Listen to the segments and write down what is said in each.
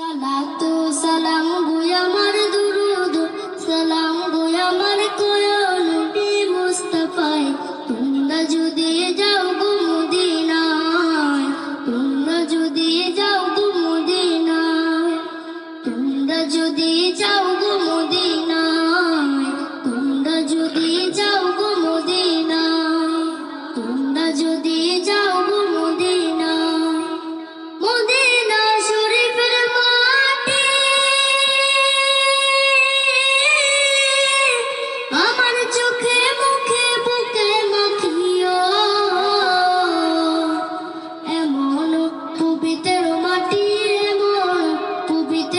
সালাতু সালাম গুই আমার দুরুদ, সালাম গুই আমার কোয়া নবী মুস্তাফায় যদি যাও গো মদিনায়, তোমরা যদি যাও গো মদিনায়, তোমরা যদি যাও গো মদিনায়, তোমরা যদি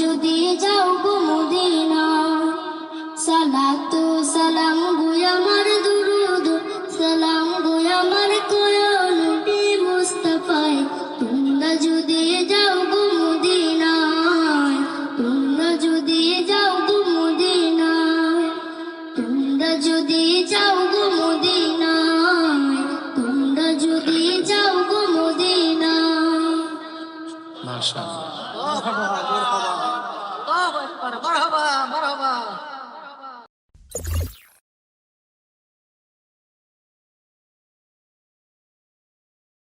যদি যাও গো মদিনায় সালাতু সালাম গুই আমার দুরুদ সালাম গুই আমার কোয়া নবী মুস্তাফায়। তোমরা যদি যাও গো মদিনায় তোমরা যদি যাও গো মদিনায় তোমরা যদি যাও গো মদিনায় তোমরা যদি যাও গো মদিনায়। মাশাআল্লাহ।